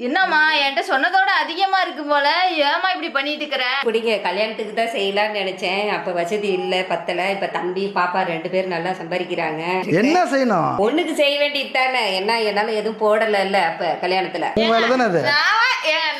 என்னம்மா என்கிட்ட சொன்னதோட அதிகமா இருக்கு போல. ஏமா இப்படி பண்ணிட்டு இருக்கிற? பிடிங்க கல்யாணத்துக்கு தான் செய்யலாம்னு நினைச்சேன். அப்ப வசதி இல்ல பத்தல. இப்ப தம்பி பாப்பா ரெண்டு பேரும் நல்லா சம்பாதிக்கிறாங்க. என்ன செய்யணும்? பொண்ணுக்கு செய்ய வேண்டியது தானே. என்ன என்னால எதுவும் போடல இல்ல அப்ப கல்யாணத்துல.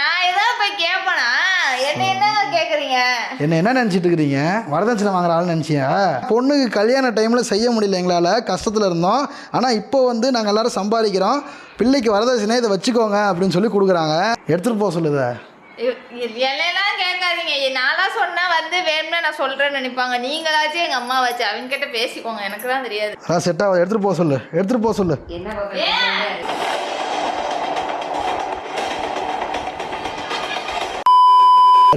நான் ஏதாவது போய் கேட்பனா என்ன என்ன கேக்குறீங்க? என்ன என்ன நினச்சிட்டு இருக்கிறீங்க? வரதட்சணை வாங்குற ஆள் நினச்சியா? பொண்ணுக்கு கல்யாண டைமில் செய்ய முடியல எங்களால். கஷ்டத்தில் இருந்தோம். ஆனால் இப்போ வந்து நாங்கள் எல்லாரும் சம்பாதிக்கிறோம். பிள்ளைக்கு வரதட்சணை இதை வச்சுக்கோங்க அப்படின்னு சொல்லி கொடுக்குறாங்க. எடுத்துகிட்டு போக சொல்லுத. என்னெல்லாம் கேட்காதீங்க. நானா சொன்னா வந்து வேணும்னு நான் சொல்றேன்னு நினைப்பாங்க. நீங்களாச்சும் எங்க அம்மா வச்சு அவங்க கிட்ட பேசிக்கோங்க. எனக்கு தான் தெரியாது. அதான் செட் ஆகுது. எடுத்துகிட்டு போக சொல்லு. எடுத்துகிட்டு போக சொல்லு. என்ன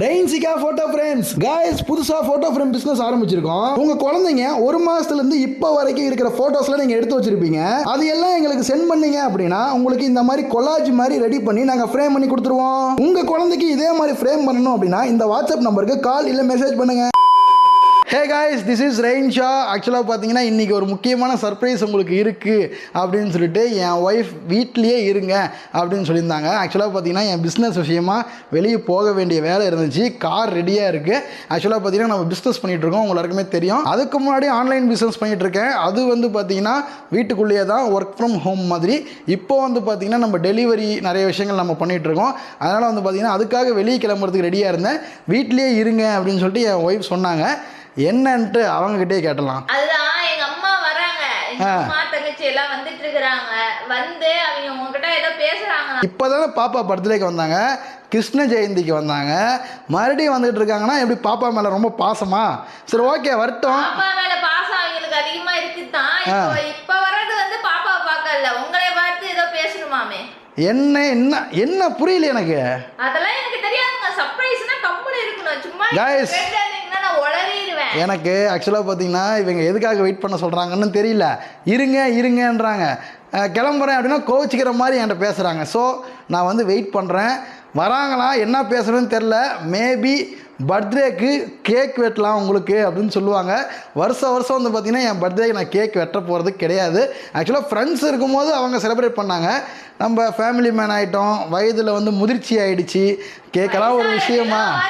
ரெயின்சிகா ஃபோட்டோ ஃப்ரேம்ஸ் காய்ஸ் புதுசாக ஃபோட்டோ ஃப்ரேம் பிசினஸ் ஆரம்பிச்சிருக்கோம். உங்கள் குழந்தைங்க ஒரு மாதத்துலேருந்து இப்போ வரைக்கும் இருக்கிற ஃபோட்டோஸ்லாம் நீங்கள் எடுத்து வச்சிருப்பீங்க. அது எல்லாம் எங்களுக்கு சென்ட் பண்ணீங்க அப்படின்னா உங்களுக்கு இந்த மாதிரி கொலாஜ் மாதிரி ரெடி பண்ணி நாங்கள் ஃப்ரேம் பண்ணி கொடுத்துருவோம். உங்கள் குழந்தைக்கு இதே மாதிரி ஃப்ரேம் பண்ணணும் அப்படின்னா இந்த வாட்ஸ்அப் நம்பருக்கு கால் இல்லை மெசேஜ் பண்ணுங்க. ஹே காய்ஸ் திஸ் இஸ் ரெயின் ஷா ஆக்சுவலாக பார்த்தீங்கன்னா இன்றைக்கி ஒரு முக்கியமான சர்ப்ரைஸ் உங்களுக்கு இருக்குது அப்படின்னு சொல்லிட்டு என் ஒய்ஃப் வீட்லேயே இருங்க அப்படின்னு சொல்லியிருந்தாங்க. ஆக்சுவலாக பார்த்தீங்கன்னா என் பிஸ்னஸ் விஷயமா வெளியே போக வேண்டிய வேலை இருந்துச்சு. கார் ரெடியாக இருக்குது ஆக்சுவலாக பார்த்தீங்கன்னா நம்ம பிஸ்னஸ் பண்ணிகிட்டு இருக்கோம். உங்களுக்குமே எல்லாருக்குமே தெரியும். அதுக்கு முன்னாடி ஆன்லைன் பிஸ்னஸ் பண்ணிகிட்ருக்கேன் அது வந்து பார்த்தீங்கன்னா வீட்டுக்குள்ளேயே தான் ஒர்க் ஃப்ரம் ஹோம் மாதிரி. இப்போ வந்து பார்த்தீங்கன்னா நம்ம டெலிவரி நிறைய விஷயங்கள் நம்ம பண்ணிகிட்டு இருக்கோம். அதனால் வந்து பார்த்தீங்கன்னா அதுக்காக வெளியே கிளம்புறதுக்கு ரெடியாக இருந்தேன். வீட்லேயே இருங்க அப்படின்னு சொல்லிட்டு என் ஒய்ஃப் சொன்னாங்க. என்னன்ட்டு அவங்ககிட்டயே கேட்டலாம். அதுதான் எங்க அம்மா வராங்க. எங்க ஆ. அம்மா தங்கச்சி எல்லாம் வந்துட்டு இருக்கிறாங்க வந்து அவங்க உங்ககிட்ட ஏதோ பேசுறாங்க இப்போ தானே பாப்பா பர்த்டேக்கு வந்தாங்க. கிருஷ்ண ஜெயந்திக்கு வந்தாங்க. மறுபடியும் வந்துட்டு இருக்காங்கன்னா எப்படி பாப்பா மேலே ரொம்ப பாசமா? சரி ஓகே வரட்டும். பாப்பா மேல பாசம் அவங்களுக்கு அதிகமா இருக்குதான். இப்போ வர்றது வந்து பாப்பா பார்க்கல. உங்களை பார்த்து ஏதோ பேசணுமாமே? என்ன என்ன என்ன புரியல எனக்கு? அதெல்லாம் எனக்கு தெரியாதுங்க. சர்ப்ரைஸ்னா கம்முனு இருக்கணும். சும்மா. friend ஆ இருந்தீங்கன்னா நான் உளறிடுவேன் எனக்கு ஆக்சுவலாக பார்த்தீங்கன்னா இவங்க எதுக்காக வெயிட் பண்ண சொல்கிறாங்கன்னு தெரியல. இருங்க இருங்கன்றாங்க. கிளம்புறேன் அப்படின்னா கோவிச்சிக்கிற மாதிரி என்கிட்ட பேசுகிறாங்க ஸோ நான் வந்து வெயிட் பண்ணுறேன் வராங்களா என்ன பேசுகிறேன்னு தெரில மேபி பர்த்டேக்கு கேக் வெட்டலாம் உங்களுக்கு அப்படின்னு சொல்லுவாங்க. வருஷம் வருஷம் வந்து பார்த்திங்கன்னா என் பர்த்டேக்கு நான் கேக் வெட்ட போகிறது கிடையாது. ஆக்சுவலாக ஃப்ரெண்ட்ஸ் இருக்கும்போது அவங்க செலிப்ரேட் பண்ணாங்க. நம்ம ஃபேமிலி மேன் ஆகிட்டோம் வயதில் வந்து முதிர்ச்சி ஆயிடுச்சு. கேக்கெல்லாம் ஒரு விஷயமா?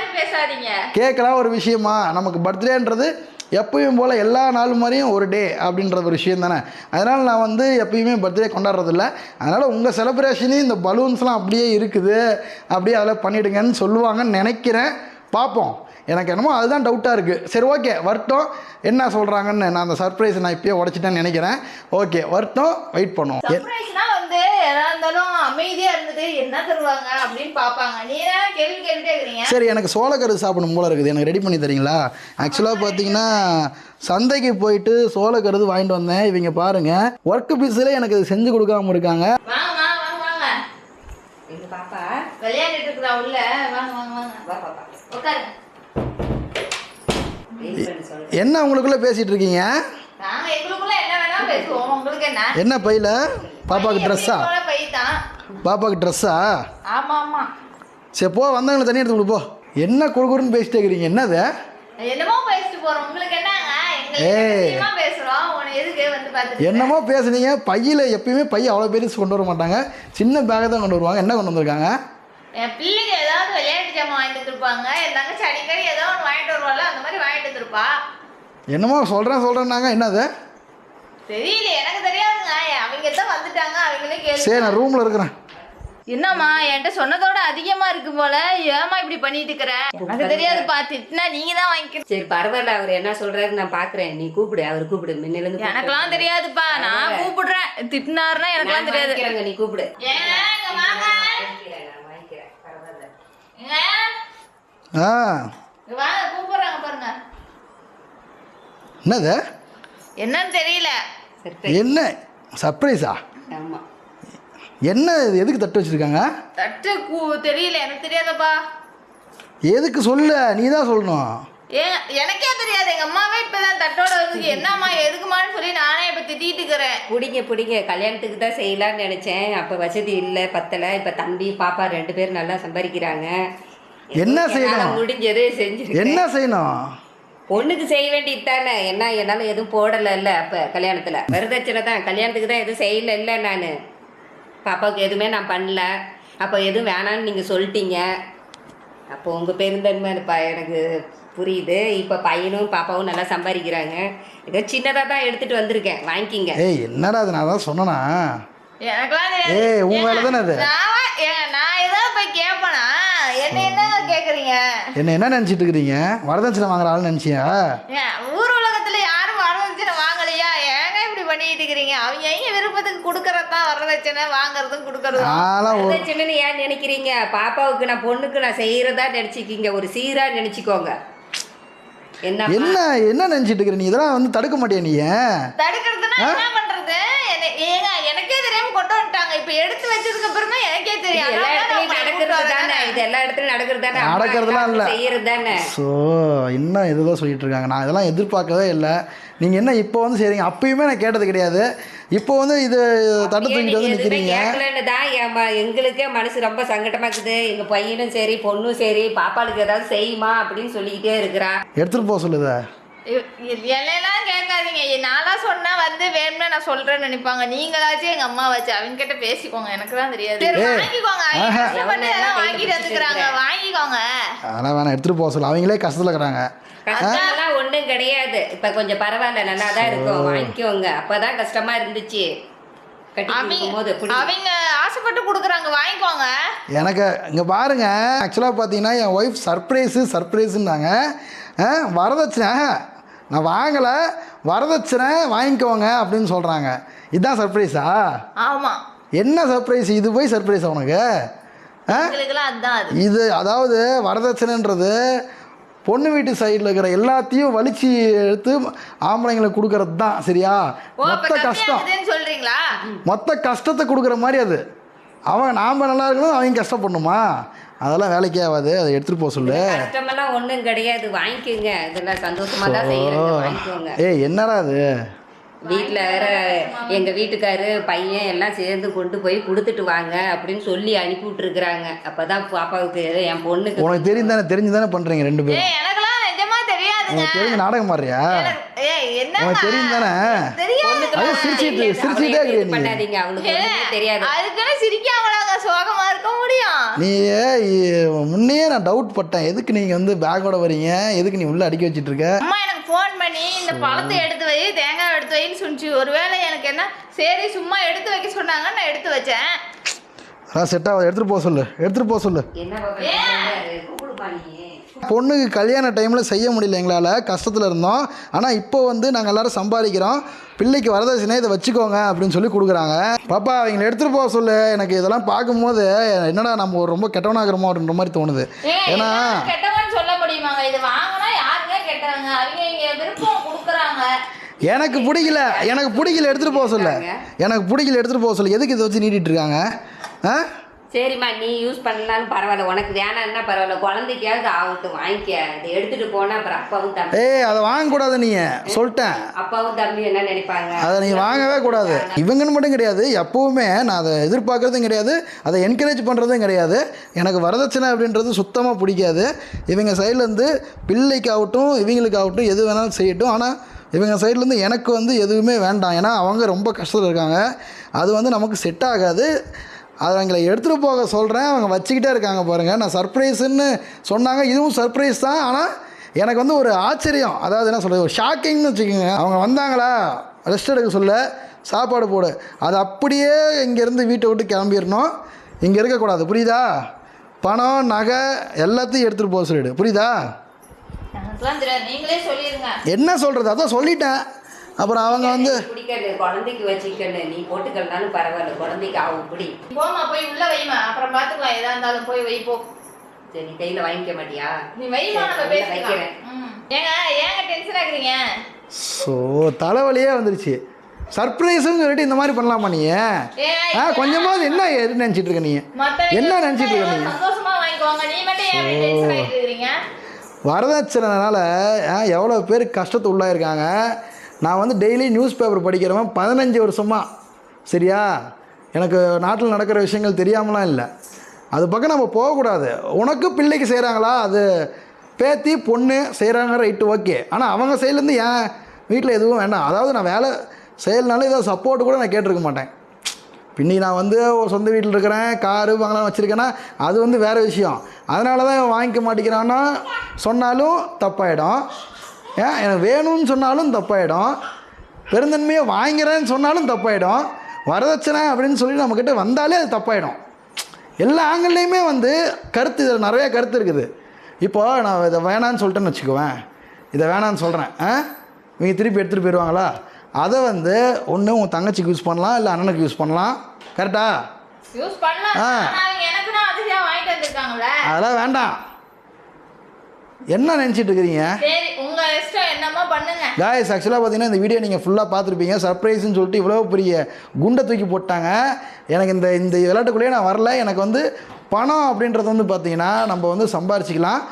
கேட்கலாம் ஒரு விஷயமா? நமக்கு பர்த்டேன்றது எப்பயும் போல் எல்லா நாள் மாதிரியும் ஒரு டே அப்படின்ற ஒரு விஷயம் தானே. அதனால் நான் வந்து எப்பயுமே பர்த்டே கொண்டாடுறதில்ல அதனால் உங்கள் செலிப்ரேஷனையும் இந்த பலூன்ஸ்லாம் அப்படியே இருக்குது. அப்படியே அதில் பண்ணிவிடுங்கன்னு சொல்லுவாங்கன்னு நினைக்கிறேன். பார்ப்போம் எனக்கு என்னமோ அதுதான் டவுட்டாக இருக்குது சரி ஓகே வரட்டும் என்ன சொல்கிறாங்கன்னு நான் அந்த சர்ப்ரைஸ் நான் இப்பயே உடச்சிட்டேன்னு நினைக்கிறேன். ஓகே வரட்டும் வெயிட் பண்ணுவோம். எ- சர்ப்ரைஸ்னா வந்து எதா இருந்தாலும் அமைதியா இருந்துட்டு என்ன தருவாங்க அப்படின்னு பாப்பாங்க. நீ என்ன கேள்வி கேட்டுட்டே இருக்கிறீங்க? சரி எனக்கு சோளக்கரு சாப்பிடணும் போல இருக்குது. எனக்கு ரெடி பண்ணி தரீங்களா? ஆக்சுவலாக பார்த்தீங்கன்னா சந்தைக்கு போயிட்டு சோளக்கருது வாங்கிட்டு வந்தேன். இவங்க பாருங்க. ஒர்க் பீஸில் எனக்கு இது செஞ்சு கொடுக்காம இருக்காங்க. வாங்க வாங்க வாங்க வாங்க. எங்க பாப்பா விளையாண்டுட்டு இருக்கிறா உள்ள. வாங்க வாங்க வாங்க. வா பாப்பா. என்ன உங்களுக்குள்ளே பேசிகிட்டு இருக்கீங்க? என்ன வேணா பேசுவோம். உங்களுக்கு என்ன? என்ன பையில்? பாப்பாவுக்கு ட்ரெஸ்ஸா பாப்பாவுக்கு ட்ரெஸ்ஸா ஆமா ஆமா. சரி போ வந்தவங்களை தண்ணி எடுத்து போ. என்ன குறுகுறுன்னு பேசிட்டே இருக்கிறீங்க? என்னது? என்னமோ பேசிட்டு போறோம். உங்களுக்கு என்னங்க? எங்களுக்கு ஏய். விஷயமா பேசுறோம்? உனக்கு எதுக்கு வந்து பார்த்துட்டு என்னமோ பேசுனீங்க. பையில் எப்பயுமே பைய அவ்வளோ பெருசு கொண்டு வர மாட்டாங்க. சின்ன பேக்கை தான் கொண்டு வருவாங்க. என்ன கொண்டு வந்திருக்காங்க? என் பிள்ளைங்க ஏதாவது விளையாட்டு ஜாமான் வாங்கிட்டு வந்திருப்பாங்க. என் தங்கச்சி அடிக்கடி ஏதோ ஒன்று வாங்கிட்டு வருவாள் அந்த மாதிரி வாங்கிட்டு வந்திருப்பா. என்னமோ சொல்கிறேன் சொல்கிறேன்னாங்க என்னது? தெரியல எனக்கு தெரியாதுங்க. அவங்க தான் வந்துட்டாங்க அவங்களே கேள்வி சரி நான் ரூமில் இருக்கிறேன். என்னம்மா என்கிட்ட சொன்னதோட அதிகமா இருக்கு போல. ஏமா இப்படி பண்ணிட்டு இருக்கிற? எனக்கு தெரியாதுப்பா திட்டினா நீங்க தான் வாங்கிக்கணும். சரி பரவாயில்ல. அவர் என்ன சொல்றாரு நான் பாக்குறேன். நீ கூப்பிடு அவர் கூப்பிடு. முன்னில இருந்து எனக்கெல்லாம் தெரியாதுப்பா. நான் கூப்பிடுறேன். திட்டினாருன்னா எனக்கெல்லாம் தெரியாது. தெரியாது நீ கூப்பிடு ஏங்க இங்க வாங்க வாங்கிக்கிறேன், நான் வாங்கிக்கிறேன் பரவாயில்ல ஏங்க, ஆ. என்னது? என்னன்னு தெரியல. என்ன? சர்ப்ரைஸா? என்ன எதுக்கு தட்டு வச்சிருக்காங்க? தட்டு தெரியல. எனக்கு தெரியாதப்பா. எதுக்கு சொல்ல? நீ தான் சொல்லணும். ஏன் எனக்கே தெரியாது. எங்க அம்மாவே இப்பதான் தட்டோட வந்து என்னம்மா எதுக்குமான்னு சொல்லி நானே இப்ப திட்டிட்டு இருக்கிறேன். பிடிங்க பிடிங்க. கல்யாணத்துக்கு தான் செய்யலாம்னு நினைச்சேன். அப்ப வசதி இல்ல பத்தல. இப்ப தம்பி பாப்பா ரெண்டு பேரும் நல்லா சம்பாதிக்கிறாங்க. என்ன செய்யணும்? முடிஞ்சது செஞ்சிருக்கேன். என்ன செய்யணும்? பொண்ணுக்கு செய்ய வேண்டியது தானே. என்ன என்னால எதுவும் போடல இல்ல அப்ப கல்யாணத்துல. வரதட்சணை தான். கல்யாணத்துக்கு தான் எதுவும் செய்யல இல்ல நான். பாப்பாவுக்கு எதுவுமே நான் பண்ணல. அப்போ எதுவும் வேணான்னு நீங்கள் சொல்லிட்டீங்க. அப்போ உங்கள் பெருந்தன்மை எனக்கு புரியுது. இப்போ பையனும் பாப்பாவும் நல்லா சம்பாதிக்கிறாங்க. ஏதோ சின்னதாக தான் எடுத்துகிட்டு வந்திருக்கேன். வாங்கிக்கிங்க. ஏய் என்னடா அது நான் தான் சொன்னேனா. ஏய், உன் வேலை தானே அது? நான் ஏதாவது போய் கேட்பேனா என்ன என்ன கேக்குறீங்க? என்ன என்ன நினச்சிட்டு இருக்கிறீங்க வரதட்சணை வாங்குற ஆள் நினச்சியா? ஏன், ஊர் உலகத்துல யாரும் வரதட்சணை வாங்கலையா? ஏங்க இப்படி பண்ணிட்டு இருக்கிறீங்க? அவங்க எங்க விருப்பத்துக்கு கொடுக்கறதான் வரதட்சணை வாங்குறதும் கொடுக்கறதும்? சின்னன்னு ஏன் நினைக்கிறீங்க? பாப்பாவுக்கு நான் பொண்ணுக்கு நான் செய்கிறதா நினச்சிக்கிங்க. ஒரு சீராக நினச்சிக்கோங்க. என்ன என்ன என்ன நினச்சிட்டு இருக்கிற நீ? இதெல்லாம் வந்து தடுக்க மாட்டியா நீ? தடுக்கிறதுனா என்ன பண்றது? ஏங்க எனக்கே தெரியாம கொண்டு வந்துட்டாங்க. இப்ப எடுத்து வச்சதுக்கு அப்புறம் தான் எனக்கே தெரியும் எல்லா இடத்துலயும் நடக்கிறது தானே. இது எல்லா இடத்துலயும் நடக்கிறது தானே. நடக்கிறதுலாம் இல்ல. செய்யறது தானே. ஸோ என்ன இதுதான் சொல்லிட்டு இருக்காங்க. நான் இதெல்லாம் எதிர்பார்க்கவே இல்லை. நீங்கள் என்ன இப்போ வந்து செய்றீங்க? அப்பயுமே நான் கேட்டது கிடையாது. இப்போ வந்து இது தட்டு தூக்கிட்டு வந்து நிற்கிறீங்க தான் எங்களுக்கே மனசு ரொம்ப சங்கடமா இருக்குது. எங்க பையனும் சரி பொண்ணும் சரி பாப்பாளுக்கு ஏதாவது செய்யுமா அப்படின்னு சொல்லிக்கிட்டே இருக்கிறா. எடுத்துகிட்டு போக சொல்லுத. என்னெல்லாம் கேட்காதீங்க. நான்லாம் சொன்னா வந்து வேணும்னு நான் சொல்றேன்னு நினைப்பாங்க. நீங்களாச்சும் எங்க அம்மா வச்சு அவங்க கிட்ட பேசிக்கோங்க. எனக்கு தான் தெரியாது. வாங்கிக்கோங்க. அவங்க ஆஹா. கஷ்டப்பட்டு எல்லாம் வாங்கிட்டு வந்துக்கிறாங்க. வாங்கிக்கோங்க. அதெல்லாம் வேணாம். எடுத்துகிட்டு போக சொல்லு அவங்களே கஷ்டத்தில் இருக்கிறாங்க. கஷ்டம்லாம் ஒண்ணும் கிடையாது. இப்ப கொஞ்சம் பரவாயில்ல நல்லா தான் இருக்கும். வாங்கிக்கோங்க. அப்பதான் கஷ்டமா இருந்துச்சு. அவங்க ஆசைப்பட்டு கொடுக்குறாங்க. வாங்கிக்கோங்க. எனக்கு இங்கே பாருங்க. ஆக்சுவலாக பார்த்தீங்கன்னா என் ஒய்ஃப் சர்ப்ரைஸு சர்ப்ரைஸுன்னாங்க வரதட்சணை. நான் வாங்கலை. வரதட்சணை வாங்கிக்கோங்க அப்படின்னு சொல்கிறாங்க இதுதான் சர்ப்ரைஸா ஆமா. என்ன சர்ப்ரைஸ் இது போய் சர்ப்ரைஸா உனக்கு? இது அதாவது வரதட்சணைன்றது பொண்ணு வீட்டு சைடில் இருக்கிற எல்லாத்தையும் வலிச்சு எடுத்து ஆம்பளைங்களுக்கு கொடுக்கறது தான். சரியா? மொத்த கஷ்டம். சொல்றீங்களா? மொத்த கஷ்டத்தை கொடுக்குற மாதிரி அது. அவன் நாம் நல்லா இருக்கணும் அவங்க கஷ்டப்படணுமா? அதெல்லாம் வேலைக்கே ஆகாது. அதை எடுத்துகிட்டு போக சொல்லு. கஷ்டமெல்லாம் ஒண்ணும் கிடையாது. வாங்கிக்கோங்க. இதெல்லாம் சந்தோஷமா தான் வாங்கிக்கோங்க. ஏய் என்னடா அது வீட்டில் வேற எங்கள் வீட்டுக்காரு பையன் எல்லாம் சேர்ந்து கொண்டு போய் கொடுத்துட்டு வாங்க அப்படின்னு சொல்லி அனுப்பி விட்டுருக்குறாங்க. அப்போ தான் பாப்பாவுக்கு என் பொண்ணுக்கு உனக்கு தெரியும் தானே தெரிஞ்சு தானே பண்ணுறீங்க ரெண்டு பேரும்? ஏய் எனக்கெல்லாம் நிஜமா தெரியாதுங்க. தெரிஞ்சு நாடகம் ஏய் என்ன தெரியும் தானே தெரியாது. அது சிரிச்சிட்டு. சிரிச்சிட்டே அவளை இது இருக்கிற நீ. பண்ணாதீங்க? அவளுக்கு ஒண்ணுமே தெரியாது. அதுக்குன்னு சிரிக்காமலாங்க சோகமா இருக்க முடியும். நீ முன்னையே நான் டவுட் பட்டேன். எதுக்கு நீங்கள் வந்து பேக்கோட வரீங்க எதுக்கு நீ உள்ளே அடிக்க வச்சிட்டு இருக்க? அம்மா எனக்கு ஃபோன் பண்ணி இந்த பழத்தை எடுத்து வை தேங்காய் எடுத்து வைன்னு சொன்னிச்சு ஒருவேளை எனக்கு என்ன? சரி சும்மா எடுத்து வைக்க சொன்னாங்க நான் எடுத்து வச்சேன். அதான் செட் ஆகாது. எடுத்துகிட்டு போக சொல்லு. எடுத்துகிட்டு போக சொல்லு. என்ன பொண்ணுக்கு கல்யாண டைமில் செய்ய முடியல எங்களால் கஷ்டத்தில் இருந்தோம். ஆனால் இப்போ வந்து நாங்கள் எல்லாரும் சம்பாதிக்கிறோம். பிள்ளைக்கு வரதட்சணை இதை வச்சுக்கோங்க அப்படின்னு சொல்லி கொடுக்குறாங்க. பாப்பா அவங்களை எடுத்துகிட்டு போக சொல்லு. எனக்கு இதெல்லாம் பார்க்கும்போது என்னடா நம்ம ஒரு ரொம்ப கெட்டவனாகிறோமோ அப்படின்ற மாதிரி தோணுது. ஏன்னா இதெல்லாம் கெட்டவன்னு சொல்ல முடியுமாங்க? இது வாங்கினா யாருங்க கெட்டவங்க? அவங்க இங்க விருப்பம் கொடுக்குறாங்க. எனக்கு பிடிக்கல. எனக்கு பிடிக்கல எடுத்துகிட்டு போக சொல்லு. எனக்கு பிடிக்கல எடுத்துகிட்டு போக சொல்லு. எதுக்கு இதை வச்சு நீட்டிட்டு இருக்காங்க? ஆ? சரிம்மா நீ யூஸ் பண்ணலான்னு பரவாயில்ல உனக்கு வேணாம்னா பரவாயில்ல குழந்தைக்காவது ஆகட்டும் வாங்கிக்க. இதை எடுத்துட்டு போனா அப்புறம் அப்பாவும் தம்பி ஏய் அதை வாங்கக்கூடாது நீ சொல்லிட்டேன். அப்பாவும் தம்பி என்ன நினைப்பாங்க? அதை நீ வாங்கவே கூடாது. இவங்கன்னு மட்டும் கிடையாது எப்போவுமே நான் அதை எதிர்பார்க்குறதும் கிடையாது அதை என்கரேஜ் பண்ணுறதும் கிடையாது. எனக்கு வரதட்சணை அப்படின்றது சுத்தமாக பிடிக்காது. இவங்க சைட்லேருந்து பிள்ளைக்காகட்டும் இவங்களுக்காகட்டும் எது வேணாலும் செய்யட்டும். ஆனால் இவங்க சைட்லேருந்து எனக்கு வந்து எதுவுமே வேண்டாம். ஏன்னா அவங்க ரொம்ப கஷ்டத்தில் இருக்காங்க. அது வந்து நமக்கு செட் ஆகாது. அதை அவங்கள எடுத்துகிட்டு போக சொல்கிறேன். அவங்க வச்சுக்கிட்டே இருக்காங்க பாருங்கள் நான் சர்ப்ரைஸுன்னு சொன்னாங்க. இதுவும் சர்ப்ரைஸ் தான். ஆனால் எனக்கு வந்து ஒரு ஆச்சரியம். அதாவது என்ன சொல்கிறது ஒரு ஷாக்கிங்னு வச்சுக்கோங்க. அவங்க வந்தாங்களா? ரெஸ்ட் எடுக்க சொல்ல. சாப்பாடு போடு. அது அப்படியே இங்கேருந்து வீட்டை விட்டு கிளம்பிடணும். இங்கே இருக்கக்கூடாது. புரியுதா? பணம் நகை எல்லாத்தையும் எடுத்துகிட்டு போக சொல்லிடு. புரியுதா? என்ன சொல்கிறது அதான் சொல்லிட்டேன். அப்புறம் அவங்க வந்து குழந்தைக்கு வச்சுக்கணும் நீ போட்டுக்கலனாலும் பரவாயில்ல குழந்தைக்கு ஆகும் பிடி போமா போய் உள்ள வைமா அப்புறம் பாத்துக்கலாம் எதா இருந்தாலும் போய் வை போ. சரி நீ கையில வாங்கிக்க மாட்டியா? நீ வைமா நம்ம. ம். ஏங்க ஏங்க டென்ஷன் ஆகுறீங்க? ஸோ தலைவலியே வந்துருச்சு. சர்ப்ரைஸுன்னு சொல்லிட்டு இந்த மாதிரி பண்ணலாமா நீ ஆ கொஞ்சமாவது என்ன நினச்சிட்டு இருக்க நீ என்ன நினச்சிட்டு இருக்க நீ சந்தோஷமா வாங்கிக்குவாங்க நீ மட்டும் ஏன் டென்ஷன் ஆகிட்டு இருக்கீங்க வரதட்சணைனால எவ்வளோ பேர் கஷ்டத்து உள்ளாயிருக்காங்க. நான் வந்து டெய்லி நியூஸ் பேப்பர் படிக்கிறவன் பதினஞ்சு வருஷமா. சரியா? எனக்கு நாட்டில் நடக்கிற விஷயங்கள் தெரியாமலாம் இல்லை. அது பக்கம் நம்ம போகக்கூடாது. உனக்கு பிள்ளைக்கு செய்கிறாங்களா அது பேத்தி பொண்ணு செய்கிறாங்க ரைட்டு ஓகே ஆனால் அவங்க சைட்லேருந்து ஏன் வீட்டில் எதுவும் வேண்டாம். அதாவது நான் வேலை செய்யலனால ஏதோ சப்போர்ட் கூட நான் கேட்டிருக்க மாட்டேன். பின்னி நான் வந்து ஒரு சொந்த வீட்டில் இருக்கிறேன் காரு பங்களா வச்சுருக்கேன்னா அது வந்து வேறு விஷயம். அதனால தான் வாங்கிக்க மாட்டேங்கிறான்னா சொன்னாலும் தப்பாயிடும். ஏன் எனக்கு வேணும்னு சொன்னாலும் தப்பாயிடும். பெருந்தன்மையை வாங்கிறேன்னு சொன்னாலும் தப்பாயிடும். வரதட்சணை அப்படின்னு சொல்லி நம்மக்கிட்ட வந்தாலே அது தப்பாயிடும். எல்லா ஆங்கிள்லேயுமே வந்து கருத்து இதில் நிறைய கருத்து இருக்குது. இப்போ நான் இதை வேணான்னு சொல்லிட்டேன்னு வச்சுக்குவேன். இதை வேணான்னு சொல்கிறேன் ஆ? இவங்க திருப்பி எடுத்துகிட்டு போயிடுவாங்களா அதை வந்து ஒன்று உன் தங்கச்சிக்கு யூஸ் பண்ணலாம் இல்லை அண்ணனுக்கு யூஸ் பண்ணலாம். கரெக்டா யூஸ் பண்ணலாம் ஆ. அதெல்லாம் வேண்டாம். என்ன நினச்சிட்டு இருக்கிறீங்க? காய்ஸ் ஆக்சுவலாக பார்த்தீங்கன்னா இந்த வீடியோ நீங்கள் ஃபுல்லாக பார்த்துருப்பீங்க. சர்ப்ரைஸ்னு சொல்லிட்டு இவ்வளோ பெரிய குண்டை தூக்கி போட்டாங்க. எனக்கு இந்த இந்த விளையாட்டுக்குள்ளேயே நான் வரல. எனக்கு வந்து பணம் அப்படின்றது வந்து பார்த்தீங்கன்னா நம்ம வந்து சம்பாரிச்சிக்கலாம்.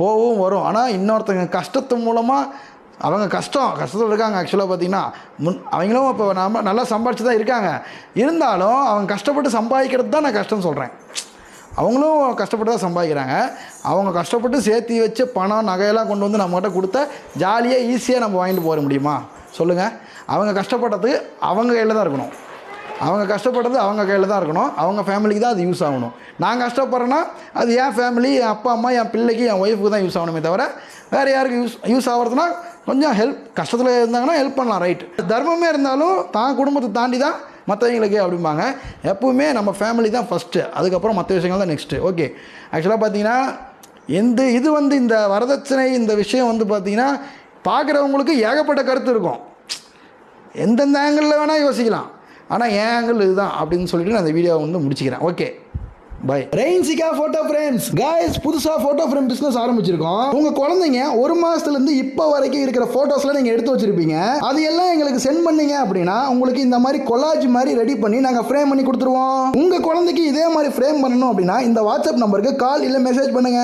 போகவும் வரும். ஆனால் இன்னொருத்தங்க கஷ்டத்து மூலமாக அவங்க கஷ்டம் கஷ்டத்தில் இருக்காங்க ஆக்சுவலாக பார்த்தீங்கன்னா. முன் அவங்களும் இப்போ நம்ம நல்லா சம்பாரிச்சு தான் இருக்காங்க. இருந்தாலும் அவங்க கஷ்டப்பட்டு சம்பாதிக்கிறது தான் நான் கஷ்டம் சொல்கிறேன் அவங்களும் கஷ்டப்பட்டு தான் சம்பாதிக்கிறாங்க. அவங்க கஷ்டப்பட்டு சேர்த்து வச்சு பணம் நகையெல்லாம் கொண்டு வந்து நம்மகிட்ட கொடுத்தா ஜாலியாக ஈஸியாக நம்ம வாங்கிட்டு போக முடியுமா? சொல்லுங்கள் அவங்க கஷ்டப்பட்டது அவங்க கையில் தான் இருக்கணும். அவங்க கஷ்டப்பட்டது அவங்க கையில் தான் இருக்கணும். அவங்க ஃபேமிலிக்கு தான் அது யூஸ் ஆகணும். நான் கஷ்டப்படுறேன்னா அது என் ஃபேமிலி என் அப்பா அம்மா என் பிள்ளைக்கு என் ஒய்ஃபுக்கு தான் யூஸ் ஆகணுமே தவிர வேறு யாருக்கு யூஸ் யூஸ் ஆகிறதுனா கொஞ்சம் ஹெல்ப் கஷ்டத்தில் இருந்தாங்கன்னா ஹெல்ப் பண்ணலாம் ரைட் தர்மமே இருந்தாலும் தான் குடும்பத்தை தாண்டி தான் மற்றவங்களுக்கு அப்படிம்பாங்க. எப்பவுமே நம்ம ஃபேமிலி தான் ஃபஸ்ட்டு அதுக்கப்புறம் மற்ற விஷயங்கள் தான் நெக்ஸ்ட்டு ஓகே ஆக்சுவலாக பார்த்தீங்கன்னா எந்த இது வந்து இந்த வரதட்சணை இந்த விஷயம் வந்து பார்த்திங்கன்னா பார்க்குறவங்களுக்கு ஏகப்பட்ட கருத்து இருக்கும். எந்தெந்த ஆங்கிளில் வேணால் யோசிக்கலாம். ஆனால் ஏன் ஆங்கிள் இதுதான் அப்படின்னு சொல்லிட்டு நான் அந்த வீடியோவை வந்து முடிச்சுக்கிறேன். ஓகே பை ரெயின்சிகா ஃபோட்டோ ஃப்ரேம்ஸ் காய்ஸ் புதுசாக ஃபோட்டோ ஃப்ரேம் பிசினஸ் ஆரம்பிச்சிருக்கோம். உங்கள் குழந்தைங்க ஒரு மாதத்துலேருந்து இப்போ வரைக்கும் இருக்கிற ஃபோட்டோஸ்லாம் நீங்கள் எடுத்து வச்சிருப்பீங்க. அது எல்லாம் எங்களுக்கு சென்ட் பண்ணீங்க அப்படின்னா உங்களுக்கு இந்த மாதிரி கொலாஜ் மாதிரி ரெடி பண்ணி நாங்கள் ஃப்ரேம் பண்ணி கொடுத்துருவோம். உங்கள் குழந்தைக்கு இதே மாதிரி ஃப்ரேம் பண்ணணும் அப்படின்னா இந்த வாட்ஸ்அப் நம்பருக்கு கால் இல்லை மெசேஜ் பண்ணுங்கள்